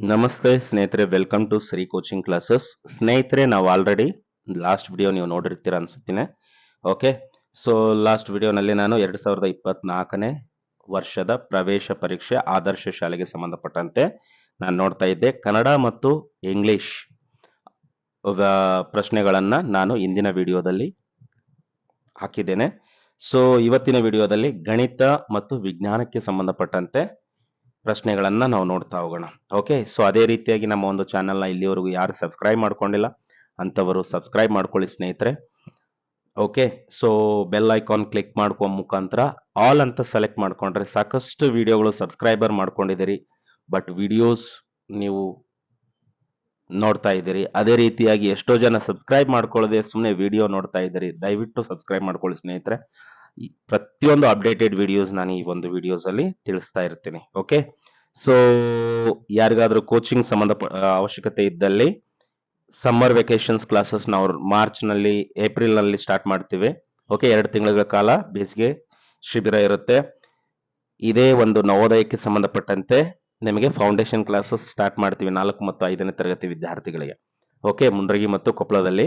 ನಮಸ್ತೆ ಸ್ನೇಹಿತರೆ welcome to Shri coaching classes ಸ್ನೇಹಿತರೆ, ನಾವು ಆಲ್ರೆಡಿ ಲಾಸ್ಟ್ ವಿಡಿಯೋ ನೀವು ನೋಡಿರ್ತೀರ ಅನ್ಸುತ್ತೀನಿ. ಓಕೆ ಸೊ ಲಾಸ್ಟ್ ವಿಡಿಯೋನಲ್ಲಿ ನಾನು ಎರಡು ಸಾವಿರದ ಇಪ್ಪತ್ನಾಲ್ಕನೇ ವರ್ಷದ ಪ್ರವೇಶ ಪರೀಕ್ಷೆ ಆದರ್ಶ ಶಾಲೆಗೆ ಸಂಬಂಧಪಟ್ಟಂತೆ ನಾನು ನೋಡ್ತಾ ಇದ್ದೆ. ಕನ್ನಡ ಮತ್ತು ಇಂಗ್ಲಿಷ್ ಪ್ರಶ್ನೆಗಳನ್ನು ನಾನು ಇಂದಿನ ವಿಡಿಯೋದಲ್ಲಿ ಹಾಕಿದ್ದೇನೆ. ಸೊ ಇವತ್ತಿನ ವಿಡಿಯೋದಲ್ಲಿ ಗಣಿತ ಮತ್ತು ವಿಜ್ಞಾನಕ್ಕೆ ಸಂಬಂಧಪಟ್ಟಂತೆ ಪ್ರಶ್ನೆಗಳನ್ನ ನಾವು ನೋಡ್ತಾ ಹೋಗೋಣ. ಓಕೆ ಸೊ ಅದೇ ರೀತಿಯಾಗಿ ನಮ್ಮ ಒಂದು ಚಾನಲ್ನ ಇಲ್ಲಿವರೆಗೂ ಯಾರು ಸಬ್ಸ್ಕ್ರೈಬ್ ಮಾಡ್ಕೊಂಡಿಲ್ಲ, ಅಂಥವರು ಸಬ್ಸ್ಕ್ರೈಬ್ ಮಾಡ್ಕೊಳ್ಳಿ ಸ್ನೇಹಿತರೆ. Okay so bell icon click ಮಾಡ್ಕೊ ಮುಖಾಂತರ ಆಲ್ ಅಂತ ಸೆಲೆಕ್ಟ್ ಮಾಡ್ಕೊಂಡ್ರೆ ಸಾಕಷ್ಟು ವಿಡಿಯೋಗಳು ಸಬ್ಸ್ಕ್ರೈಬರ್ ಮಾಡ್ಕೊಂಡಿದ್ದೀರಿ. ಬಟ್ ವಿಡಿಯೋಸ್ ನೀವು ನೋಡ್ತಾ ಇದ್ದೀರಿ. ಅದೇ ರೀತಿಯಾಗಿ ಎಷ್ಟೋ ಜನ ಸಬ್ಸ್ಕ್ರೈಬ್ ಮಾಡ್ಕೊಳ್ಳದೆ ಸುಮ್ಮನೆ ವಿಡಿಯೋ ನೋಡ್ತಾ ಇದ್ದೀರಿ. ದಯವಿಟ್ಟು ಸಬ್ಸ್ಕ್ರೈಬ್ ಮಾಡ್ಕೊಳ್ಳಿ ಸ್ನೇಹಿತರೆ. ಪ್ರತಿಯೊಂದು ಅಪ್ಡೇಟೆಡ್ ವಿಡಿಯೋಸ್ ನಾನು ಈ ಒಂದು ವಿಡಿಯೋಸ್ ಅಲ್ಲಿ ತಿಳಿಸ್ತಾ ಇರ್ತೀನಿ ಓಕೆ ಸೊ ಯಾರಿಗಾದರೂ ಕೋಚಿಂಗ್ ಸಂಬಂಧ ಅವಶ್ಯಕತೆ ಇದ್ದಲ್ಲಿ ಸಮ್ಮರ್ ವೆಕೇಷನ್ಸ್ ಕ್ಲಾಸಸ್ ನಾವು ಮಾರ್ಚ್ನಲ್ಲಿ ಏಪ್ರಿಲ್ನಲ್ಲಿ ಸ್ಟಾರ್ಟ್ ಮಾಡ್ತೀವಿ ಓಕೆ ಎರಡು ತಿಂಗಳ ಕಾಲ ಬೇಸಿಗೆ ಶಿಬಿರ ಇರುತ್ತೆ. ಇದೇ ಒಂದು ನವೋದಯಕ್ಕೆ ಸಂಬಂಧಪಟ್ಟಂತೆ ನಿಮಗೆ ಫೌಂಡೇಶನ್ ಕ್ಲಾಸಸ್ ಸ್ಟಾರ್ಟ್ ಮಾಡ್ತೀವಿ ನಾಲ್ಕು ಮತ್ತು ಐದನೇ ತರಗತಿ ವಿದ್ಯಾರ್ಥಿಗಳಿಗೆ ಓಕೆ ಮುಂಡ್ರಗಿ ಮತ್ತು ಕೊಪ್ಪಳದಲ್ಲಿ.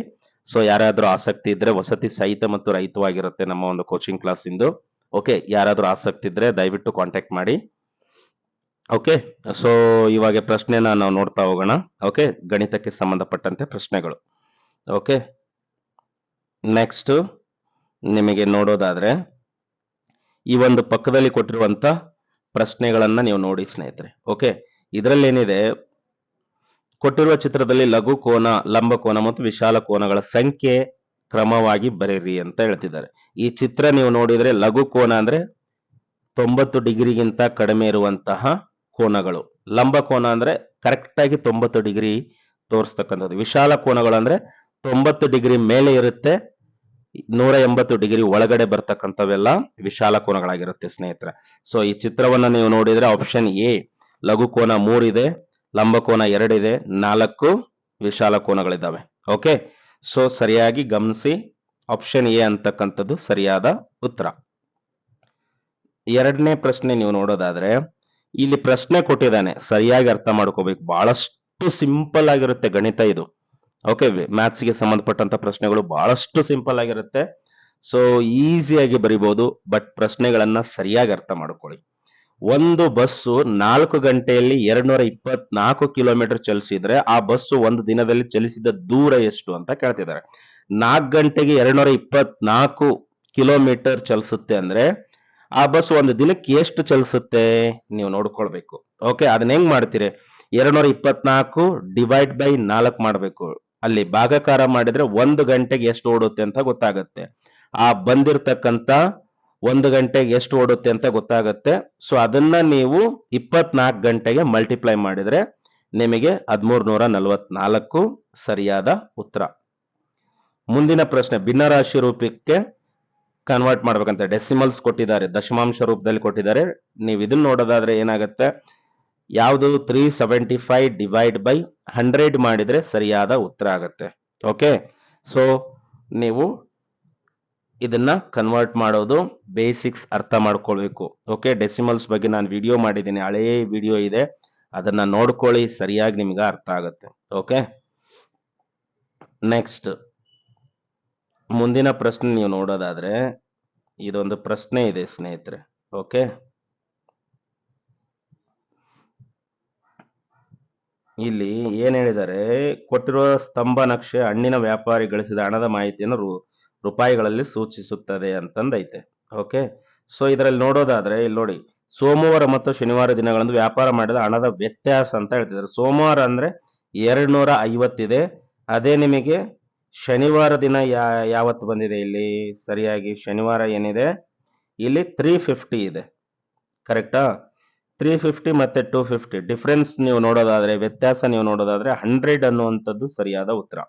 ಸೊ ಯಾರಾದರೂ ಆಸಕ್ತಿ ಇದ್ರೆ ವಸತಿ ಸಹಿತ ಮತ್ತು ರಹಿತವಾಗಿರುತ್ತೆ ನಮ್ಮ ಒಂದು ಕೋಚಿಂಗ್ ಕ್ಲಾಸ್ ಇಂದು. ಓಕೆ ಯಾರಾದರೂ ಆಸಕ್ತಿ ಇದ್ರೆ ದಯವಿಟ್ಟು ಕಾಂಟ್ಯಾಕ್ಟ್ ಮಾಡಿ. ಓಕೆ ಸೊ ಇವಾಗ ಪ್ರಶ್ನೆನ ನಾವು ನೋಡ್ತಾ ಹೋಗೋಣ. ಓಕೆ ಗಣಿತಕ್ಕೆ ಸಂಬಂಧಪಟ್ಟಂತೆ ಪ್ರಶ್ನೆಗಳು. ಓಕೆ ನೆಕ್ಸ್ಟ್ ನಿಮಗೆ ನೋಡೋದಾದ್ರೆ, ಈ ಒಂದು ಪಕ್ಕದಲ್ಲಿ ಕೊಟ್ಟಿರುವಂತ ಪ್ರಶ್ನೆಗಳನ್ನ ನೀವು ನೋಡಿ ಸ್ನೇಹಿತರೆ. ಓಕೆ ಇದರಲ್ಲಿ ಏನಿದೆ ಕೊಟ್ಟಿರುವ ಚಿತ್ರದಲ್ಲಿ ಲಘು ಕೋನ, ಲಂಬ ಕೋನ ಮತ್ತು ವಿಶಾಲ ಕೋನಗಳ ಸಂಖ್ಯೆ ಕ್ರಮವಾಗಿ ಬರೀರಿ ಅಂತ ಹೇಳ್ತಿದ್ದಾರೆ. ಈ ಚಿತ್ರ ನೀವು ನೋಡಿದ್ರೆ ಲಘು ಕೋನ ಅಂದ್ರೆ ತೊಂಬತ್ತು ಡಿಗ್ರಿಗಿಂತ ಕಡಿಮೆ ಇರುವಂತಹ ಕೋನಗಳು. ಲಂಬ ಕೋನ ಅಂದ್ರೆ ಕರೆಕ್ಟ್ ಆಗಿ ತೊಂಬತ್ತು ಡಿಗ್ರಿ ತೋರಿಸ್ತಕ್ಕಂಥದ್ದು. ವಿಶಾಲ ಕೋನಗಳು ಅಂದ್ರೆ ತೊಂಬತ್ತು ಡಿಗ್ರಿ ಮೇಲೆ ಇರುತ್ತೆ, ನೂರ ಎಂಬತ್ತು ಡಿಗ್ರಿ ಒಳಗಡೆ ಬರ್ತಕ್ಕಂಥವೆಲ್ಲ ವಿಶಾಲ ಕೋನಗಳಾಗಿರುತ್ತೆ ಸ್ನೇಹಿತರೆ. ಸೊ ಈ ಚಿತ್ರವನ್ನ ನೀವು ನೋಡಿದ್ರೆ ಆಪ್ಷನ್ ಎ ಲಘು ಕೋನ ಮೂರಿದೆ ಲಂಬ ಕೋನ ಎರಡಿದೆ, ನಾಲ್ಕು ವಿಶಾಲ ಕೋನಗಳಿದ್ದಾವೆ. ಓಕೆ ಸೊ ಸರಿಯಾಗಿ ಗಮನಿಸಿ ಆಪ್ಷನ್ ಎ ಅಂತಕ್ಕಂಥದ್ದು ಸರಿಯಾದ ಉತ್ತರ. ಎರಡನೇ ಪ್ರಶ್ನೆ ನೀವು ನೋಡೋದಾದ್ರೆ, ಇಲ್ಲಿ ಪ್ರಶ್ನೆ ಕೊಟ್ಟಿದ್ದಾನೆ, ಸರಿಯಾಗಿ ಅರ್ಥ ಮಾಡ್ಕೋಬೇಕು. ಬಹಳಷ್ಟು ಸಿಂಪಲ್ ಆಗಿರುತ್ತೆ ಗಣಿತ ಇದು. ಓಕೆ ಮ್ಯಾಥ್ಸ್ಗೆ ಸಂಬಂಧಪಟ್ಟಂತ ಪ್ರಶ್ನೆಗಳು ಬಹಳಷ್ಟು ಸಿಂಪಲ್ ಆಗಿರುತ್ತೆ. ಸೊ ಈಸಿಯಾಗಿ ಬರಿಬಹುದು ಬಟ್ ಪ್ರಶ್ನೆಗಳನ್ನ ಸರಿಯಾಗಿ ಅರ್ಥ ಮಾಡ್ಕೊಳ್ಳಿ. ಒಂದು ಬಸ್ಸು ನಾಲ್ಕು ಗಂಟೆಯಲ್ಲಿ ಎರಡ್ನೂರ ಇಪ್ಪತ್ನಾಲ್ಕು ಕಿಲೋಮೀಟರ್ ಚಲಿಸಿದ್ರೆ ಆ ಬಸ್ಸು ಒಂದು ದಿನದಲ್ಲಿ ಚಲಿಸಿದ ದೂರ ಎಷ್ಟು ಅಂತ ಕೇಳ್ತಿದ್ದಾರೆ. ನಾಲ್ಕು ಗಂಟೆಗೆ ಎರಡ್ನೂರ ಇಪ್ಪತ್ನಾಲ್ಕು ಕಿಲೋಮೀಟರ್ ಚಲಿಸುತ್ತೆ ಅಂದ್ರೆ ಆ ಬಸ್ ಒಂದು ದಿನಕ್ಕೆ ಎಷ್ಟು ಚಲಿಸುತ್ತೆ? ನೀವು ನೋಡ್ಕೊಳ್ಬೇಕು. ಓಕೆ, ಅದನ್ನ ಹೆಂಗ್ ಮಾಡ್ತೀರಿ? ಎರಡ್ನೂರ ಇಪ್ಪತ್ನಾಲ್ಕು ಡಿವೈಡ್ ಬೈ ನಾಲ್ಕು ಮಾಡಬೇಕು. ಅಲ್ಲಿ ಭಾಗಾಕಾರ ಮಾಡಿದ್ರೆ ಒಂದು ಗಂಟೆಗೆ ಎಷ್ಟು ಓಡುತ್ತೆ ಅಂತ ಗೊತ್ತಾಗುತ್ತೆ. ಆ ಬಂದಿರತಕ್ಕಂತ ಒಂದು ಗಂಟೆಗೆ ಎಷ್ಟು ಓಡುತ್ತೆ ಅಂತ ಗೊತ್ತಾಗುತ್ತೆ. ಸೊ ಅದನ್ನ ನೀವು ಇಪ್ಪತ್ನಾಲ್ಕು ಗಂಟೆಗೆ ಮಲ್ಟಿಪ್ಲೈ ಮಾಡಿದ್ರೆ ನಿಮಗೆ ಹದಿಮೂರು ನೂರ ನಲವತ್ನಾಲ್ಕು ಸರಿಯಾದ ಉತ್ತರ. ಮುಂದಿನ ಪ್ರಶ್ನೆ, ಭಿನ್ನರಾಶಿ ರೂಪಕ್ಕೆ ಕನ್ವರ್ಟ್ ಮಾಡ್ಬೇಕಂತ ಡೆಸಿಮಲ್ಸ್ ಕೊಟ್ಟಿದ್ದಾರೆ, ದಶಮಾಂಶ ರೂಪದಲ್ಲಿ ಕೊಟ್ಟಿದ್ದಾರೆ. ನೀವು ಇದನ್ನ ನೋಡೋದಾದ್ರೆ ಏನಾಗುತ್ತೆ? ಯಾವುದು three seventy five divide by hundred ಮಾಡಿದ್ರೆ ಸರಿಯಾದ ಉತ್ತರ ಆಗುತ್ತೆ. ಓಕೆ ಸೊ ನೀವು ಇದನ್ನ ಕನ್ವರ್ಟ್ ಮಾಡೋದು ಬೇಸಿಕ್ಸ್ ಅರ್ಥ ಮಾಡ್ಕೊಳ್ಬೇಕು. ಓಕೆ ಡೆಸಿಮಲ್ಸ್ ಬಗ್ಗೆ ನಾನು ವಿಡಿಯೋ ಮಾಡಿದ್ದೀನಿ ಹಳೆಯ ವಿಡಿಯೋ ಇದೆ. ಅದನ್ನ ನೋಡ್ಕೊಳ್ಳಿ, ಸರಿಯಾಗಿ ನಿಮ್ಗೆ ಅರ್ಥ ಆಗುತ್ತೆ. ಓಕೆ ನೆಕ್ಸ್ಟ್ ಮುಂದಿನ ಪ್ರಶ್ನೆ ನೀವು ನೋಡೋದಾದ್ರೆ, ಇದೊಂದು ಪ್ರಶ್ನೆ ಇದೆ ಸ್ನೇಹಿತರೆ. ಓಕೆ ಇಲ್ಲಿ ಏನ್ ಹೇಳಿದ್ದಾರೆ, ಕೊಟ್ಟಿರುವ ಸ್ತಂಭ ನಕ್ಷೆ ಹಣ್ಣಿನ ವ್ಯಾಪಾರಿ ಗಳಿಸಿದ ಹಣದ ಮಾಹಿತಿಯನ್ನು ರೂಪಾಯಿಗಳಲ್ಲಿ ಸೂಚಿಸುತ್ತದೆ ಅಂತಂದೈತೆ. ಓಕೆ ಸೊ ಇದರಲ್ಲಿ ನೋಡೋದಾದ್ರೆ, ಇಲ್ಲಿ ನೋಡಿ. ಸೋಮವಾರ ಮತ್ತು ಶನಿವಾರ ದಿನಗಳಂದು ವ್ಯಾಪಾರ ಮಾಡಿದ ಹಣದ ವ್ಯತ್ಯಾಸ ಅಂತ ಹೇಳ್ತಿದ್ದಾರೆ. ಸೋಮವಾರ ಅಂದ್ರೆ ಎರಡುನೂರ ಐವತ್ತಿದೆ ಅದೇ ನಿಮಗೆ ಶನಿವಾರ ದಿನ ಯಾ, ಯಾವತ್ತು ಬಂದಿದೆ ಇಲ್ಲಿ? ಸರಿಯಾಗಿ ಶನಿವಾರ ಏನಿದೆ? ಇಲ್ಲಿ ತ್ರೀ ಫಿಫ್ಟಿ ಇದೆ. ಕರೆಕ್ಟಾ ತ್ರೀ ಫಿಫ್ಟಿ ಮತ್ತೆ ಟೂ ಫಿಫ್ಟಿ ಡಿಫ್ರೆನ್ಸ್ ನೀವು ನೋಡೋದಾದ್ರೆ, ವ್ಯತ್ಯಾಸ ನೀವು ನೋಡೋದಾದ್ರೆ ಹಂಡ್ರೆಡ್ ಅನ್ನುವಂಥದ್ದು ಸರಿಯಾದ ಉತ್ತರ.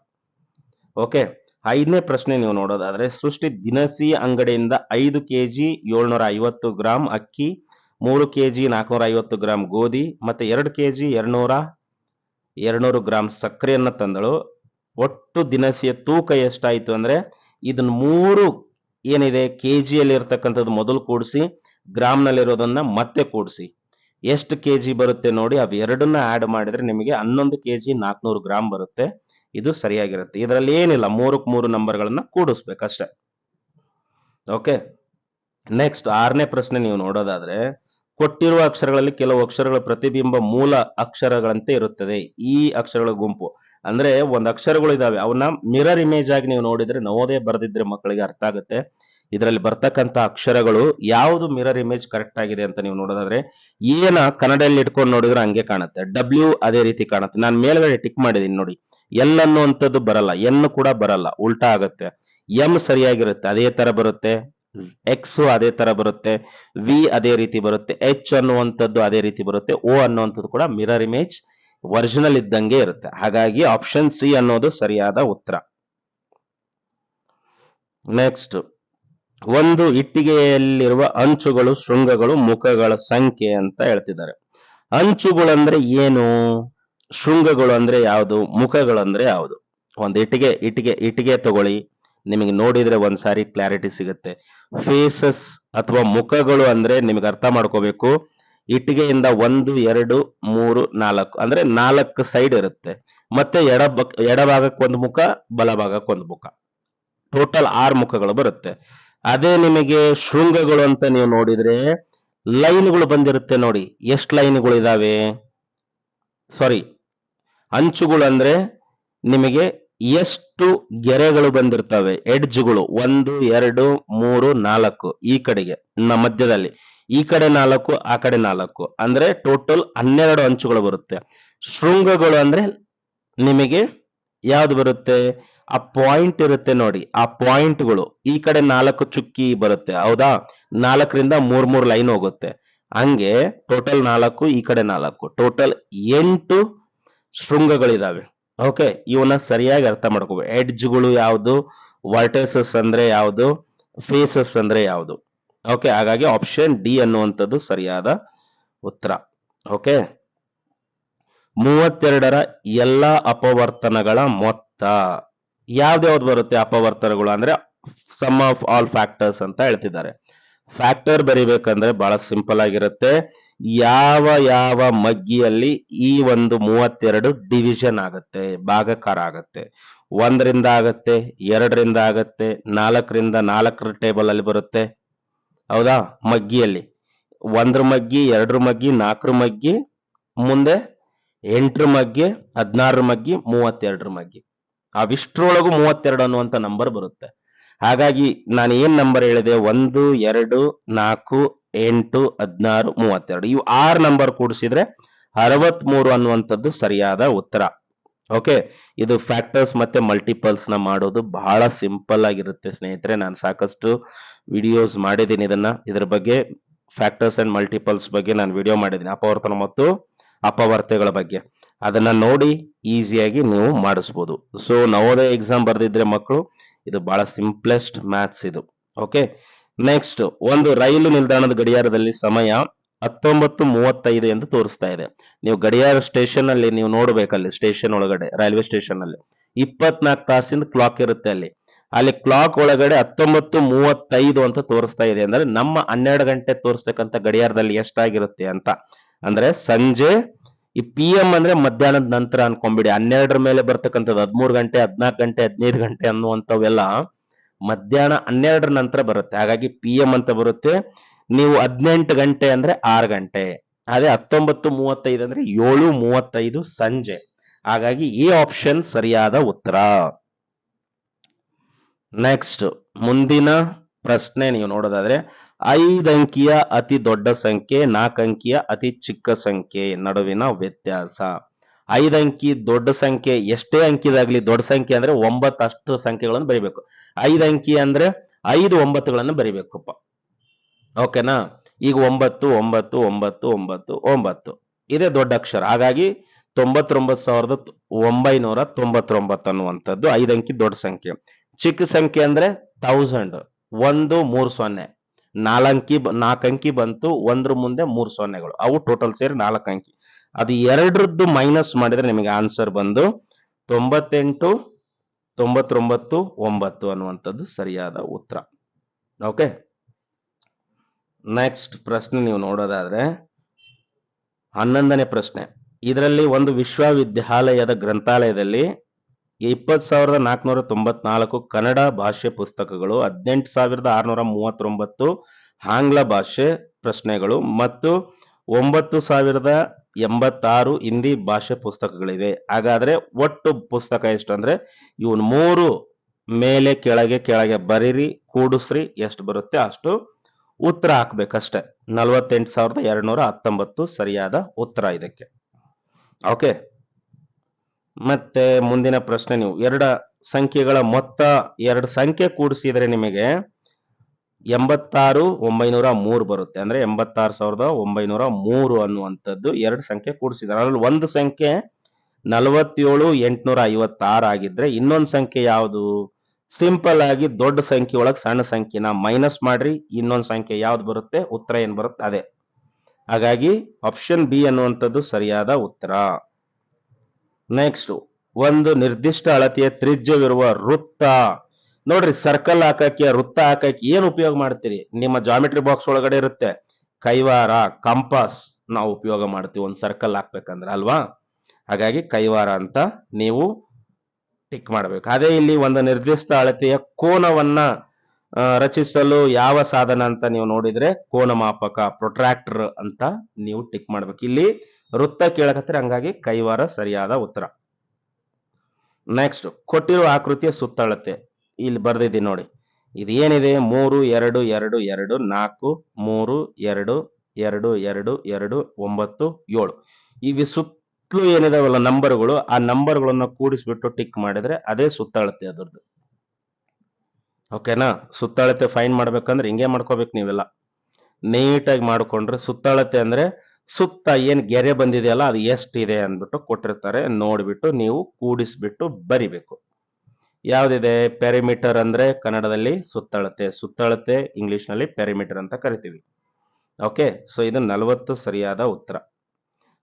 ಓಕೆ ಐದನೇ ಪ್ರಶ್ನೆ ನೀವು ನೋಡೋದಾದ್ರೆ, ಸೃಷ್ಟಿ ದಿನಸಿ ಅಂಗಡಿಯಿಂದ ಐದು ಕೆಜಿ ಏಳ್ನೂರ ಐವತ್ತು ಗ್ರಾಂ ಅಕ್ಕಿ, ಮೂರು ಕೆಜಿ ನಾಲ್ಕುನೂರ ಐವತ್ತು ಗ್ರಾಂ ಗೋಧಿ, ಮತ್ತೆ ಎರಡು ಕೆಜಿ ಎರಡ್ನೂರ ಎರಡ್ನೂರು ಗ್ರಾಂ ಸಕ್ಕರೆಯನ್ನ ತಂದಳು. ಒಟ್ಟು ದಿನಸಿಯ ತೂಕ ಎಷ್ಟಾಯಿತು ಅಂದ್ರೆ ಇದನ್ನ ಮೂರು ಏನಿದೆ ಕೆ ಜಿಯಲ್ಲಿ ಇರ್ತಕ್ಕಂಥದ್ದು ಮೊದಲು ಕೂಡಿಸಿ ಗ್ರಾಮ್ನಲ್ಲಿರೋದನ್ನು ಮತ್ತೆ ಕೂಡಿಸಿ. ಎಷ್ಟು ಕೆ ಜಿ ಬರುತ್ತೆ ನೋಡಿ ಅವೆರಡನ್ನ ಆಡ್ ಮಾಡಿದ್ರೆ ನಿಮಗೆ ಹನ್ನೊಂದು ಕೆ ಜಿ ನಾಲ್ಕುನೂರು ಗ್ರಾಮ್ ಬರುತ್ತೆ. ಇದು ಸರಿಯಾಗಿರುತ್ತೆ. ಇದರಲ್ಲಿ ಏನಿಲ್ಲ ಮೂರಕ್ಕೆ ಮೂರು ನಂಬರ್ಗಳನ್ನು ಕೂಡಿಸ್ಬೇಕಷ್ಟೆ ಓಕೆ ನೆಕ್ಸ್ಟ್ ಆರನೇ ಪ್ರಶ್ನೆ ನೀವು ನೋಡೋದಾದ್ರೆ, ಕೊಟ್ಟಿರುವ ಅಕ್ಷರಗಳಲ್ಲಿ ಕೆಲವು ಅಕ್ಷರಗಳ ಪ್ರತಿಬಿಂಬ ಮೂಲ ಅಕ್ಷರಗಳಂತೆ ಇರುತ್ತದೆ. ಈ ಅಕ್ಷರಗಳ ಗುಂಪು. ಅಂದ್ರೆ ಒಂದು ಅಕ್ಷರಗಳು ಇದಾವೆ. ಅವನ್ನ ಮಿರರ್ ಇಮೇಜ್ ಆಗಿ ನೀವು ನೋಡಿದ್ರೆ, ನವೋದಯ ಬರೆದಿದ್ರೆ ಮಕ್ಕಳಿಗೆ ಅರ್ಥ ಆಗುತ್ತೆ. ಇದರಲ್ಲಿ ಬರ್ತಕ್ಕಂಥ ಅಕ್ಷರಗಳು ಯಾವುದು ಮಿರರ್ ಇಮೇಜ್ ಕರೆಕ್ಟ್ ಆಗಿದೆ ಅಂತ ನೀವು ನೋಡೋದಾದ್ರೆ ಏನ ಕನ್ನಡದಲ್ಲಿ ಇಟ್ಕೊಂಡು ನೋಡಿದ್ರೆ ಹಂಗೆ ಕಾಣುತ್ತೆ. ಡಬ್ಲ್ಯೂ ಅದೇ ರೀತಿ ಕಾಣುತ್ತೆ. ನಾನು ಮೇಲ್ಗಡೆ ಟಿಕ್ ಮಾಡಿದೀನಿ ನೋಡಿ. ಎಲ್ ಅನ್ನುವಂಥದ್ದು ಬರಲ್ಲ ಎನ್ ಕೂಡ ಬರಲ್ಲ, ಉಲ್ಟಾ ಆಗುತ್ತೆ. ಎಂ ಸರಿಯಾಗಿರುತ್ತೆ, ಅದೇ ತರ ಬರುತ್ತೆ. ಎಕ್ಸ್ ಅದೇ ತರ ಬರುತ್ತೆ. ವಿ ಅದೇ ರೀತಿ ಬರುತ್ತೆ. ಎಚ್ ಅನ್ನುವಂಥದ್ದು ಅದೇ ರೀತಿ ಬರುತ್ತೆ. ಓ ಅನ್ನುವಂಥದ್ದು ಕೂಡ ಮಿರರ್ ಇಮೇಜ್ ಒರಿಜಿನಲ್ ಇದ್ದಂಗೆ ಇರುತ್ತೆ. ಹಾಗಾಗಿ ಆಪ್ಷನ್ ಸಿ ಅನ್ನೋದು ಸರಿಯಾದ ಉತ್ತರ. ನೆಕ್ಸ್ಟ್ ಒಂದು ಇಟ್ಟಿಗೆಯಲ್ಲಿರುವ ಅಂಚುಗಳು, ಶೃಂಗಗಳು, ಮುಖಗಳ ಸಂಖ್ಯೆ ಅಂತ ಹೇಳ್ತಿದ್ದಾರೆ. ಅಂಚುಗಳು ಅಂದ್ರೆ ಏನು? ಶೃಂಗಗಳು ಅಂದ್ರೆ ಯಾವುದು? ಮುಖಗಳು ಅಂದ್ರೆ ಯಾವುದು? ಒಂದು ಇಟ್ಟಿಗೆ ಇಟ್ಟಿಗೆ ಇಟ್ಟಿಗೆ ತಗೊಳ್ಳಿ. ನಿಮಗೆ ನೋಡಿದ್ರೆ ಒಂದ್ಸಾರಿ ಕ್ಲಾರಿಟಿ ಸಿಗುತ್ತೆ. ಫೇಸಸ್ ಅಥವಾ ಮುಖಗಳು ಅಂದ್ರೆ ನಿಮಗೆ ಅರ್ಥ ಮಾಡ್ಕೋಬೇಕು. ಇಟ್ಟಿಗೆಯಿಂದ ಒಂದು, ಎರಡು, ಮೂರು, ನಾಲ್ಕು ಅಂದ್ರೆ ನಾಲ್ಕು ಸೈಡ್ ಇರುತ್ತೆ. ಮತ್ತೆ ಎಡ ಎಡಭಾಗಕ್ಕೆ ಒಂದು ಮುಖ ಬಲಭಾಗಕ್ಕೆ ಒಂದು ಮುಖ. ಟೋಟಲ್ ಆರು ಮುಖಗಳು ಬರುತ್ತೆ. ಅದೇ ನಿಮಗೆ ಶೃಂಗಗಳು ಅಂತ ನೀವು ನೋಡಿದ್ರೆ ಲೈನ್ಗಳು ಬಂದಿರುತ್ತೆ ನೋಡಿ. ಎಷ್ಟು ಲೈನ್ಗಳು ಇದಾವೆ? ಸಾರಿ ಅಂಚುಗಳು ಅಂದ್ರೆ ನಿಮಗೆ ಎಷ್ಟು ಗೆರೆಗಳು ಬಂದಿರ್ತವೆ? ಎಡ್ಜ್ಗಳು ಒಂದು, ಎರಡು, ಮೂರು, ನಾಲ್ಕು ಈ ಕಡೆಗೆ ನಮ್ಮ ಮಧ್ಯದಲ್ಲಿ. ಈ ಕಡೆ ನಾಲ್ಕು, ಆ ಕಡೆ ನಾಲ್ಕು ಅಂದ್ರೆ ಟೋಟಲ್ ಹನ್ನೆರಡು ಅಂಚುಗಳು ಬರುತ್ತೆ. ಶೃಂಗಗಳು ಅಂದ್ರೆ ನಿಮಗೆ ಯಾವ್ದು ಬರುತ್ತೆ? ಆ ಪಾಯಿಂಟ್ ಇರುತ್ತೆ ನೋಡಿ. ಆ ಪಾಯಿಂಟ್ಗಳು ಈ ಕಡೆ ನಾಲ್ಕು ಚುಕ್ಕಿ ಬರುತ್ತೆ. ಹೌದಾ? ನಾಲ್ಕರಿಂದ ಮೂರ್ ಮೂರ್ ಲೈನ್ ಹೋಗುತ್ತೆ. ಹಂಗೆ ಟೋಟಲ್ ನಾಲ್ಕು, ಈ ಕಡೆ ನಾಲ್ಕು. ಟೋಟಲ್ ಎಂಟು ಶೃಂಗಗಳಿದಾವೆ. ಓಕೆ ಇವನ್ನ ಸರಿಯಾಗಿ ಅರ್ಥ ಮಾಡ್ಕೋಬೇಕು. ಎಡ್ಜ್ಗಳು ಯಾವುದು? ವರ್ಟೇಸಸ್ ಅಂದ್ರೆ ಯಾವುದು? ಫೇಸಸ್ ಅಂದ್ರೆ ಯಾವುದು? ಓಕೆ ಹಾಗಾಗಿ ಆಪ್ಷನ್ ಡಿ ಅನ್ನುವಂಥದ್ದು ಸರಿಯಾದ ಉತ್ತರ. ಓಕೆ ಮೂವತ್ತೆರಡರ ಎಲ್ಲ ಅಪವರ್ತನಗಳ ಮೊತ್ತ. ಯಾವ್ದ್ಯಾವ್ದು ಬರುತ್ತೆ ಅಪವರ್ತನಗಳು ಅಂದ್ರೆ ಸಮ್ ಆಫ್ ಆಲ್ ಫ್ಯಾಕ್ಟರ್ಸ್ ಅಂತ ಹೇಳ್ತಿದ್ದಾರೆ. ಫ್ಯಾಕ್ಟರ್ ಬರಿಬೇಕಂದ್ರೆ ಬಹಳ ಸಿಂಪಲ್ ಆಗಿರುತ್ತೆ. ಯಾವ ಯಾವ ಮಗ್ಗಿಯಲ್ಲಿ ಈ ಒಂದು ಮೂವತ್ತೆರಡು ಡಿವಿಷನ್ ಆಗುತ್ತೆ, ಭಾಗಕಾರ ಆಗುತ್ತೆ. ಒಂದರಿಂದ ಆಗುತ್ತೆ, ಎರಡರಿಂದ ಆಗುತ್ತೆ, ನಾಲ್ಕರಿಂದ ನಾಲ್ಕರ ಟೇಬಲ್ ಅಲ್ಲಿ ಬರುತ್ತೆ. ಹೌದಾ? ಮಗ್ಗಿಯಲ್ಲಿ. ಒಂದ್ರ ಮಗ್ಗಿ, ಎರಡ್ರ ಮಗ್ಗಿ, ನಾಲ್ಕರ ಮಗ್ಗಿ, ಮುಂದೆ ಎಂಟರ ಮಗ್ಗಿ, ಹದಿನಾರರ ಮಗ್ಗಿ, ಮೂವತ್ತೆರಡರ ಮಗ್ಗಿ. ಅವಿಷ್ಟರೊಳಗೂ ಮೂವತ್ತೆರಡು ಅನ್ನುವಂತ ನಂಬರ್ ಬರುತ್ತೆ. ಹಾಗಾಗಿ ನಾನು ಏನ್ ನಂಬರ್ ಹೇಳಿದೆ? ಒಂದು, ಎರಡು, ನಾಲ್ಕು ಎಂಟು, ಹದಿನಾರು, ಮೂವತ್ತೆರಡು. ಇವು ಆರು ನಂಬರ್ ಕೂಡಿಸಿದ್ರೆ ಅರವತ್ಮೂರು ಅನ್ನುವಂಥದ್ದು ಸರಿಯಾದ ಉತ್ತರ. ಓಕೆ ಇದು ಫ್ಯಾಕ್ಟರ್ಸ್ ಮತ್ತೆ ಮಲ್ಟಿಪಲ್ಸ್ನ ಮಾಡೋದು ಬಹಳ ಸಿಂಪಲ್ ಆಗಿರುತ್ತೆ ಸ್ನೇಹಿತರೆ. ನಾನು ಸಾಕಷ್ಟು ವಿಡಿಯೋಸ್ ಮಾಡಿದ್ದೀನಿ ಇದನ್ನ. ಇದ್ರ ಬಗ್ಗೆ ಫ್ಯಾಕ್ಟರ್ಸ್ ಅಂಡ್ ಮಲ್ಟಿಪಲ್ಸ್ ಬಗ್ಗೆ ನಾನು ವಿಡಿಯೋ ಮಾಡಿದ್ದೀನಿ. ಅಪವರ್ತನ ಮತ್ತು ಅಪವರ್ತೆಗಳ ಬಗ್ಗೆ. ಅದನ್ನ ನೋಡಿ ಈಸಿಯಾಗಿ ನೀವು ಮಾಡಿಸ್ಬೋದು. ಸೊ ನವೋದಯ ಎಕ್ಸಾಮ್ ಬರೆದಿದ್ರೆ ಮಕ್ಕಳು, ಇದು ಬಹಳ ಸಿಂಪ್ಲೆಸ್ಟ್ ಮ್ಯಾಥ್ಸ್ ಇದು. ಓಕೆ ನೆಕ್ಸ್ಟ್ ಒಂದು ರೈಲು ನಿಲ್ದಾಣದ ಗಡಿಯಾರದಲ್ಲಿ ಸಮಯ ಹತ್ತೊಂಬತ್ತು ಮೂವತ್ತೈದು ಎಂದು ತೋರಿಸ್ತಾ ಇದೆ. ನೀವು ಗಡಿಯಾರ ಸ್ಟೇಷನ್ ಅಲ್ಲಿ ನೀವು ನೋಡ್ಬೇಕಲ್ಲಿ, ಸ್ಟೇಷನ್ ಒಳಗಡೆ, ರೈಲ್ವೆ ಸ್ಟೇಷನ್ ಅಲ್ಲಿ ಇಪ್ಪತ್ನಾಲ್ಕು ತಾಸಿಂದ ಕ್ಲಾಕ್ ಇರುತ್ತೆ ಅಲ್ಲಿ. ಅಲ್ಲಿ ಕ್ಲಾಕ್ ಒಳಗಡೆ ಹತ್ತೊಂಬತ್ತು ಮೂವತ್ತೈದು ಅಂತ ತೋರಿಸ್ತಾ ಇದೆ. ಅಂದ್ರೆ ನಮ್ಮ ಹನ್ನೆರಡು ಗಂಟೆ ತೋರಿಸ್ತಕ್ಕಂಥ ಗಡಿಯಾರದಲ್ಲಿ ಎಷ್ಟಾಗಿರುತ್ತೆ ಅಂತ. ಅಂದ್ರೆ ಸಂಜೆ, ಈ ಪಿ ಎಂ ಅಂದ್ರೆ ಮಧ್ಯಾಹ್ನದ ನಂತರ ಅನ್ಕೊಂಬಿಡಿ. ಹನ್ನೆರಡರ ಮೇಲೆ ಬರ್ತಕ್ಕಂಥದ್ದು ಹದಿಮೂರು ಗಂಟೆ, ಹದಿನಾಲ್ಕು ಗಂಟೆ, ಹದಿನೈದು ಗಂಟೆ ಅನ್ನುವಂಥವೆಲ್ಲ ಮಧ್ಯಾಹ್ನ ಹನ್ನೆರಡರ ನಂತರ ಬರುತ್ತೆ. ಹಾಗಾಗಿ ಪಿ ಎಂ ಅಂತ ಬರುತ್ತೆ. ನೀವು ಹದಿನೆಂಟು ಗಂಟೆ ಅಂದ್ರೆ ಆರು ಗಂಟೆ. ಅದೇ ಹತ್ತೊಂಬತ್ತು ಮೂವತ್ತೈದು ಅಂದ್ರೆ ಏಳು ಮೂವತ್ತೈದು ಸಂಜೆ. ಹಾಗಾಗಿ ಈ ಆಪ್ಷನ್ ಸರಿಯಾದ ಉತ್ತರ. ನೆಕ್ಸ್ಟ್ ಮುಂದಿನ ಪ್ರಶ್ನೆ ನೀವು ನೋಡೋದಾದ್ರೆ, ಐದು ಅಂಕಿಯ ಅತಿ ದೊಡ್ಡ ಸಂಖ್ಯೆ, ನಾಲ್ಕು ಅಂಕಿಯ ಅತಿ ಚಿಕ್ಕ ಸಂಖ್ಯೆ ನಡುವಿನ ವ್ಯತ್ಯಾಸ. ಐದು ಅಂಕಿ ದೊಡ್ಡ ಸಂಖ್ಯೆ, ಎಷ್ಟೇ ಅಂಕಿದಾಗ್ಲಿ ದೊಡ್ಡ ಸಂಖ್ಯೆ ಅಂದ್ರೆ ಒಂಬತ್ತು ಅಷ್ಟು ಸಂಖ್ಯೆಗಳನ್ನು ಬರಿಬೇಕು. ಐದು ಅಂಕಿ ಅಂದ್ರೆ ಐದು ಒಂಬತ್ತುಗಳನ್ನು ಬರಿಬೇಕಪ್ಪ. ಓಕೆನಾ? ಈಗ ಒಂಬತ್ತು ಒಂಬತ್ತು ಒಂಬತ್ತು ಒಂಬತ್ತು ಒಂಬತ್ತು. ಇದೇ ದೊಡ್ಡ ಅಕ್ಷರ. ಹಾಗಾಗಿ ತೊಂಬತ್ತೊಂಬತ್ತು ಸಾವಿರದ ಒಂಬೈನೂರ ತೊಂಬತ್ತೊಂಬತ್ತು ಅನ್ನುವಂಥದ್ದು ಐದು ಅಂಕಿ ದೊಡ್ಡ ಸಂಖ್ಯೆ. ಚಿಕ್ಕ ಸಂಖ್ಯೆ ಅಂದ್ರೆ ತೌಸಂಡ್ ಒಂದು, ಮೂರು, ಸೊನ್ನೆ. ನಾಲ್ಕಂಕಿ ನಾಲ್ಕು ಅಂಕಿ ಬಂತು, ಒಂದ್ರ ಮುಂದೆ ಮೂರು ಸೊನ್ನೆಗಳು. ಅವು ಟೋಟಲ್ ಸೇರಿ ನಾಲ್ಕು ಅಂಕಿ ಅದು ಎರಡರದ್ದು ಮೈನಸ್ ಮಾಡಿದ್ರೆ ನಿಮಗೆ ಆನ್ಸರ್ ಬಂದು ತೊಂಬತ್ತೆಂಟು, ತೊಂಬತ್ತೊಂಬತ್ತು, ಒಂಬತ್ತು ಅನ್ನುವಂಥದ್ದು ಸರಿಯಾದ ಉತ್ತರ. ಓಕೆ ನೆಕ್ಸ್ಟ್ ಪ್ರಶ್ನೆ ನೀವು ನೋಡೋದಾದ್ರೆ ಹನ್ನೊಂದನೇ ಪ್ರಶ್ನೆ. ಇದರಲ್ಲಿ ಒಂದು ವಿಶ್ವವಿದ್ಯಾಲಯದ ಗ್ರಂಥಾಲಯದಲ್ಲಿ ಇಪ್ಪತ್ತು ಸಾವಿರದ ನಾಲ್ಕುನೂರ ತೊಂಬತ್ನಾಲ್ಕು ಕನ್ನಡ ಭಾಷೆ ಪುಸ್ತಕಗಳು, ಹದಿನೆಂಟು ಸಾವಿರದ ಆರುನೂರ ಮೂವತ್ತೊಂಬತ್ತು ಆಂಗ್ಲ ಭಾಷೆ ಪ್ರಶ್ನೆಗಳು ಮತ್ತು ಒಂಬತ್ತು ಸಾವಿರದ ಎಂಬತ್ತಾರು ಹಿಂದಿ ಭಾಷೆ ಪುಸ್ತಕಗಳಿವೆ. ಹಾಗಾದ್ರೆ ಒಟ್ಟು ಪುಸ್ತಕ ಎಷ್ಟು ಅಂದ್ರೆ ಇವನ್ ಮೂರು ಮೇಲೆ ಕೆಳಗೆ ಕೆಳಗೆ ಬರೀರಿ, ಕೂಡಿಸ್ರಿ, ಎಷ್ಟು ಬರುತ್ತೆ ಅಷ್ಟು ಉತ್ತರ ಹಾಕ್ಬೇಕಷ್ಟೆ. ನಲವತ್ತೆಂಟು ಸಾವಿರದ ಎರಡುನೂರ ಹತ್ತೊಂಬತ್ತು ಸರಿಯಾದ ಉತ್ತರ ಇದಕ್ಕೆ. ಓಕೆ ಮತ್ತೆ ಮುಂದಿನ ಪ್ರಶ್ನೆ ನೀವು. ಎರಡ ಸಂಖ್ಯೆಗಳ ಮೊತ್ತ, ಎರಡು ಸಂಖ್ಯೆ ಕೂಡಿಸಿದರೆ ನಿಮಗೆ ಎಂಬತ್ತಾರು ಒಂಬೈನೂರ ಮೂರು ಬರುತ್ತೆ. ಅಂದ್ರೆ ಎಂಬತ್ತಾರು ಸಾವಿರದ ಒಂಬೈನೂರ ಮೂರು ಅನ್ನುವಂಥದ್ದು ಎರಡು ಸಂಖ್ಯೆ ಕೂಡಿಸಿದ್ದಾರೆ. ಅದರಲ್ಲಿ ಒಂದು ಸಂಖ್ಯೆ ನಲವತ್ತೇಳು ಎಂಟುನೂರ ಐವತ್ತಾರು ಆಗಿದ್ರೆ ಇನ್ನೊಂದು ಸಂಖ್ಯೆ ಯಾವುದು? ಸಿಂಪಲ್ ಆಗಿ ದೊಡ್ಡ ಸಂಖ್ಯೆ ಒಳಗೆ ಸಣ್ಣ ಸಂಖ್ಯೆನ ಮೈನಸ್ ಮಾಡ್ರಿ, ಇನ್ನೊಂದು ಸಂಖ್ಯೆ ಯಾವ್ದು ಬರುತ್ತೆ? ಉತ್ತರ ಏನು ಬರುತ್ತೆ? ಅದೇ. ಹಾಗಾಗಿ ಆಪ್ಷನ್ ಬಿ ಅನ್ನುವಂಥದ್ದು ಸರಿಯಾದ ಉತ್ತರ. ನೆಕ್ಸ್ಟ್ ಒಂದು ನಿರ್ದಿಷ್ಟ ಅಳತೆಯ ತ್ರಿಜ್ಯವಿರುವ ವೃತ್ತ. ನೋಡ್ರಿ ಸರ್ಕಲ್ ಹಾಕಕ್ಕೆ, ವೃತ್ತ ಹಾಕಕ್ಕೆ ಏನು ಉಪಯೋಗ ಮಾಡ್ತೀರಿ? ನಿಮ್ಮ ಜಾಮಿಟ್ರಿ ಬಾಕ್ಸ್ ಒಳಗಡೆ ಇರುತ್ತೆ. ಕೈವಾರ ಕಂಪಾಸ್ ನಾವು ಉಪಯೋಗ ಮಾಡ್ತೀವಿ, ಒಂದು ಸರ್ಕಲ್ ಹಾಕ್ಬೇಕಂದ್ರೆ ಅಲ್ವಾ? ಹಾಗಾಗಿ ಕೈವಾರ ಅಂತ ನೀವು ಟಿಕ್ ಮಾಡಬೇಕು. ಅದೇ ಇಲ್ಲಿ ಒಂದು ನಿರ್ದಿಷ್ಟ ಅಳತೆಯ ಕೋನವನ್ನ ರಚಿಸಲು ಯಾವ ಸಾಧನ ಅಂತ ನೀವು ನೋಡಿದ್ರೆ ಕೋನ ಮಾಪಕ ಪ್ರೊಟ್ರಾಕ್ಟರ್ ಅಂತ ನೀವು ಟಿಕ್ ಮಾಡ್ಬೇಕು. ಇಲ್ಲಿ ವೃತ್ತ ಕೇಳಕತ್ತಾರೆ, ಹಂಗಾಗಿ ಕೈವಾರ ಸರಿಯಾದ ಉತ್ತರ. ನೆಕ್ಸ್ಟ್ ಕೊಟ್ಟಿರುವ ಆಕೃತಿಯ ಸುತ್ತಳತೆ. ಇಲ್ಲಿ ಬರ್ದಿದ್ದೀನಿ ನೋಡಿ. ಇದು ಏನಿದೆ? ಮೂರು, ಎರಡು ಎರಡು ಎರಡು, ನಾಲ್ಕು, ಮೂರು, ಎರಡು ಎರಡು ಎರಡು ಎರಡು, ಒಂಬತ್ತು, ಏಳು. ಇವಿ ಸುತ್ತಲೂ ಏನಿದಾವಲ್ಲ ನಂಬರ್ಗಳು ಆ ನಂಬರ್ಗಳನ್ನು ಕೂಡಿಸ್ಬಿಟ್ಟು ಟಿಕ್ ಮಾಡಿದ್ರೆ ಅದೇ ಸುತ್ತಾಳುತ್ತೆ ಅದರದ್ದು. ಓಕೆನಾ ಸುತ್ತಾಳತೆ ಫೈನ್ ಮಾಡ್ಬೇಕಂದ್ರೆ ಹಿಂಗೆ ಮಾಡ್ಕೋಬೇಕು ನೀವೆಲ್ಲ. ನೀಟಾಗಿ ಮಾಡ್ಕೊಂಡ್ರೆ ಸುತ್ತಾಳತೆ ಅಂದ್ರೆ ಸುತ್ತ ಏನು ಗೆರೆ ಬಂದಿದೆಯಲ್ಲ ಅದು ಎಷ್ಟಿದೆ ಅಂದ್ಬಿಟ್ಟು ಕೊಟ್ಟಿರ್ತಾರೆ. ನೋಡ್ಬಿಟ್ಟು ನೀವು ಕೂಡಿಸ್ಬಿಟ್ಟು ಬರಿಬೇಕು. ಯಾವ್ದಿದೆ? ಪೆರಿಮೀಟರ್ ಅಂದ್ರೆ ಕನ್ನಡದಲ್ಲಿ ಸುತ್ತಳತೆ. ಸುತ್ತಳತೆ ಇಂಗ್ಲಿಷ್ನಲ್ಲಿ ಪೆರಿಮೀಟರ್ ಅಂತ ಕರಿತೀವಿ. ಓಕೆ ಸೊ ಇದು ನಲವತ್ತು ಸರಿಯಾದ ಉತ್ತರ.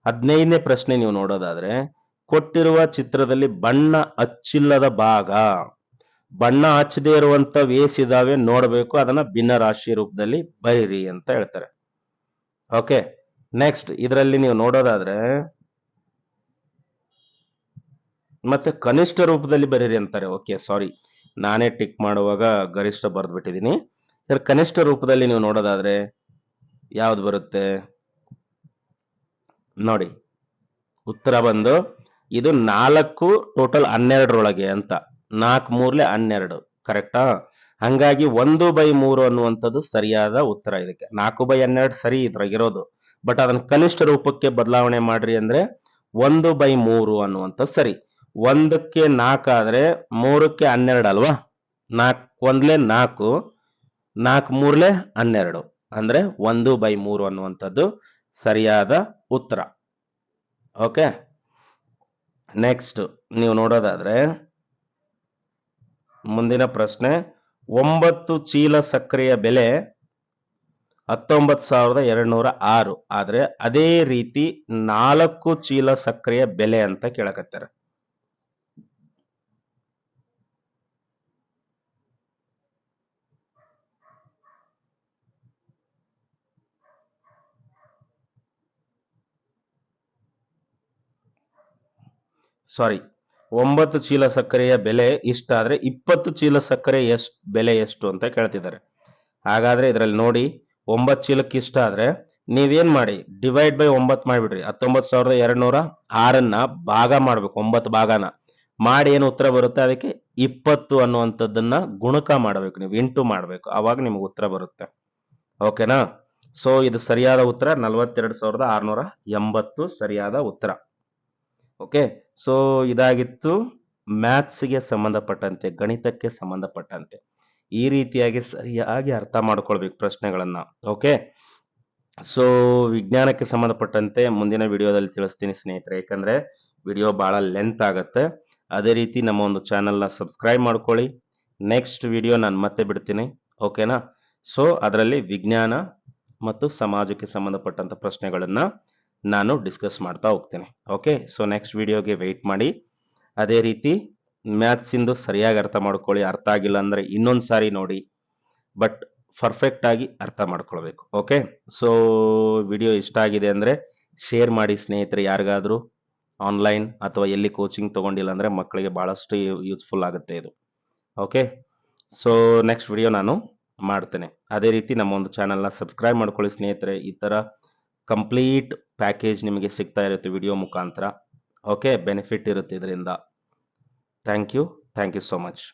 ಹದಿನೈದನೇ ಪ್ರಶ್ನೆ ನೀವು ನೋಡೋದಾದ್ರೆ, ಕೊಟ್ಟಿರುವ ಚಿತ್ರದಲ್ಲಿ ಬಣ್ಣ ಹಚ್ಚಿಲ್ಲದ ಭಾಗ. ಬಣ್ಣ ಹಚ್ಚದೇ ಇರುವಂತ ವೇಸ್ ಇದಾವೆ, ನೋಡಬೇಕು. ಅದನ್ನ ಭಿನ್ನ ರಾಶಿ ರೂಪದಲ್ಲಿ ಬರೀರಿ ಅಂತ ಹೇಳ್ತಾರೆ. ಓಕೆ ನೆಕ್ಸ್ಟ್ ಇದರಲ್ಲಿ ನೀವು ನೋಡೋದಾದ್ರೆ ಮತ್ತೆ ಕನಿಷ್ಠ ರೂಪದಲ್ಲಿ ಬರೀರಿ ಅಂತಾರೆ. ಓಕೆ ಸಾರಿ ನಾನೇ ಟಿಕ್ ಮಾಡುವಾಗ ಗರಿಷ್ಠ ಬರೆದ್ಬಿಟ್ಟಿದ್ದೀನಿ ಸರ್, ಕನಿಷ್ಠ ರೂಪದಲ್ಲಿ ನೀವು ನೋಡೋದಾದ್ರೆ ಯಾವ್ದು ಬರುತ್ತೆ? ನೋಡಿ, ಉತ್ತರ ಬಂದು ಇದು ನಾಲ್ಕು ಟೋಟಲ್ ಹನ್ನೆರಡರೊಳಗೆ ಅಂತ. ನಾಲ್ಕು ಮೂರ್ಲೆ ಹನ್ನೆರಡು ಕರೆಕ್ಟಾ ಹಂಗಾಗಿ ಒಂದು ಬೈ ಮೂರು ಅನ್ನುವಂಥದ್ದು ಸರಿಯಾದ ಉತ್ತರ ಇದಕ್ಕೆ. ನಾಲ್ಕು ಬೈ ಹನ್ನೆರಡು ಸರಿ ಇದ್ರಾಗಿರೋದು. ಬಟ್ ಅದನ್ನ ಕನಿಷ್ಠ ರೂಪಕ್ಕೆ ಬದಲಾವಣೆ ಮಾಡ್ರಿ ಅಂದ್ರೆ ಒಂದು ಬೈ ಮೂರು ಅನ್ನುವಂಥದ್ದು ಸರಿ. ಒಂದಕ್ಕೆ ನಾಲ್ಕು ಆದರೆ ಮೂರಕ್ಕೆ ಹನ್ನೆರಡು ಅಲ್ವಾ? ನಾಲ್ಕು, ಒಂದ್ಲೆ ನಾಲ್ಕು ನಾಲ್ಕು ಮೂರ್ಲೆ ಹನ್ನೆರಡು. ಅಂದ್ರೆ ಒಂದು ಬೈ ಮೂರು ಅನ್ನುವಂಥದ್ದು ಸರಿಯಾದ ಉತ್ತರ. ಓಕೆ? ನೆಕ್ಸ್ಟ್ ನೀವು ನೋಡೋದಾದರೆ ಮುಂದಿನ ಪ್ರಶ್ನೆ, ಒಂಬತ್ತು ಚೀಲ ಸಕ್ಕರೆಯ ಬೆಲೆ ಹತ್ತೊಂಬತ್ತು ಸಾವಿರದ ಎರಡುನೂರ ಆರು. ಆದರೆ ಅದೇ ರೀತಿ ನಾಲ್ಕು ಚೀಲ ಸಕ್ಕರೆಯ ಬೆಲೆ ಅಂತ ಕೇಳಕತ್ತಾರೆ. ಸಾರಿ ಒಂಬತ್ತು ಚೀಲ ಸಕ್ಕರೆಯ ಬೆಲೆ ಇಷ್ಟಾದ್ರೆ ಇಪ್ಪತ್ತು ಚೀಲ ಸಕ್ಕರೆ ಎಷ್ಟು, ಬೆಲೆ ಎಷ್ಟು ಅಂತ ಕೇಳ್ತಿದ್ದಾರೆ. ಹಾಗಾದ್ರೆ ಇದರಲ್ಲಿ ನೋಡಿ, ಒಂಬತ್ತು ಚೀಲಕ್ಕೆ ಇಷ್ಟ ಆದರೆ ನೀವೇನು ಮಾಡಿ ಡಿವೈಡ್ ಬೈ ಒಂಬತ್ತು ಮಾಡಿಬಿಡ್ರಿ. ಹತ್ತೊಂಬತ್ತು ಸಾವಿರದ ಎರಡ್ನೂರ ಆರನ್ನ ಭಾಗ ಮಾಡಬೇಕು, ಒಂಬತ್ತು ಭಾಗನ. ಮಾಡಿ ಏನು ಉತ್ತರ ಬರುತ್ತೆ? ಅದಕ್ಕೆ ಇಪ್ಪತ್ತು ಅನ್ನುವಂಥದ್ದನ್ನ ಗುಣಕ ಮಾಡಬೇಕು, ನೀವು ಇಂಟು ಮಾಡಬೇಕು. ಅವಾಗ ನಿಮ್ಗೆ ಉತ್ತರ ಬರುತ್ತೆ. ಓಕೆನಾ ಸೊ ಇದು ಸರಿಯಾದ ಉತ್ತರ, ನಲವತ್ತೆರಡು ಸಾವಿರದ ಆರ್ನೂರ ಎಂಬತ್ತು ಸರಿಯಾದ ಉತ್ತರ. ಓಕೆ ಸೊ ಇದಾಗಿತ್ತು ಮ್ಯಾಥ್ಸ್ಗೆ ಸಂಬಂಧಪಟ್ಟಂತೆ, ಗಣಿತಕ್ಕೆ ಸಂಬಂಧಪಟ್ಟಂತೆ. ಈ ರೀತಿಯಾಗಿ ಸರಿಯಾಗಿ ಅರ್ಥ ಮಾಡ್ಕೊಳ್ಬೇಕು ಪ್ರಶ್ನೆಗಳನ್ನು. ಓಕೆ ಸೊ ವಿಜ್ಞಾನಕ್ಕೆ ಸಂಬಂಧಪಟ್ಟಂತೆ ಮುಂದಿನ ವಿಡಿಯೋದಲ್ಲಿ ತಿಳಿಸ್ತೀನಿ ಸ್ನೇಹಿತರೆ. ಯಾಕಂದ್ರೆ ವಿಡಿಯೋ ಬಹಳ ಲೆಂತ್ ಆಗುತ್ತೆ. ಅದೇ ರೀತಿ ನಮ್ಮ ಒಂದು ಚಾನಲ್ನ ಸಬ್ಸ್ಕ್ರೈಬ್ ಮಾಡ್ಕೊಳ್ಳಿ. ನೆಕ್ಸ್ಟ್ ವಿಡಿಯೋ ನಾನು ಮತ್ತೆ ಬಿಡ್ತೀನಿ. ಓಕೆನಾ ಸೊ ಅದರಲ್ಲಿ ವಿಜ್ಞಾನ ಮತ್ತು ಸಮಾಜಕ್ಕೆ ಸಂಬಂಧಪಟ್ಟಂತ ಪ್ರಶ್ನೆಗಳನ್ನ ನಾನು ಡಿಸ್ಕಸ್ ಮಾಡ್ತಾ ಹೋಗ್ತೇನೆ. ಓಕೆ ಸೊ ನೆಕ್ಸ್ಟ್ ವಿಡಿಯೋಗೆ ವೆಯ್ಟ್ ಮಾಡಿ. ಅದೇ ರೀತಿ ಮ್ಯಾಥ್ಸ್ ಇಂದು ಸರಿಯಾಗಿ ಅರ್ಥ ಮಾಡ್ಕೊಳ್ಳಿ. ಅರ್ಥ ಆಗಿಲ್ಲ ಅಂದ್ರೆ ಇನ್ನೊಂದು ಸಾರಿ ನೋಡಿ. ಬಟ್ ಪರ್ಫೆಕ್ಟ್ ಆಗಿ ಅರ್ಥ ಮಾಡ್ಕೊಳ್ಬೇಕು. ಓಕೆ ಸೊ ವಿಡಿಯೋ ಇಷ್ಟ ಆಗಿದೆ ಅಂದ್ರೆ ಶೇರ್ ಮಾಡಿ ಸ್ನೇಹಿತರೆ ಯಾರಿಗಾದರೂ ಆನ್ಲೈನ್ ಅಥವಾ ಎಲ್ಲಿ ಕೋಚಿಂಗ್ ತೊಗೊಂಡಿಲ್ಲ ಅಂದರೆ ಮಕ್ಕಳಿಗೆ ಭಾಳಷ್ಟು ಯೂಸ್ಫುಲ್ ಆಗುತ್ತೆ ಇದು. ಓಕೆ ಸೊ ನೆಕ್ಸ್ಟ್ ವಿಡಿಯೋ ನಾನು ಮಾಡ್ತೇನೆ. ಅದೇ ರೀತಿ ನಮ್ಮ ಒಂದು ಚಾನಲ್ನ ಸಬ್ಸ್ಕ್ರೈಬ್ ಮಾಡ್ಕೊಳ್ಳಿ ಸ್ನೇಹಿತರೆ. ಈ ಥರ ಕಂಪ್ಲೀಟ್ ಪ್ಯಾಕೇಜ್ ನಿಮಗೆ ಸಿಗ್ತಾ ಇರುತ್ತೆ ವಿಡಿಯೋ ಮುಖಾಂತರ. ಓಕೆ ಬೆನಿಫಿಟ್ ಇರುತ್ತೆ ಇದರಿಂದ. Thank you thank you so much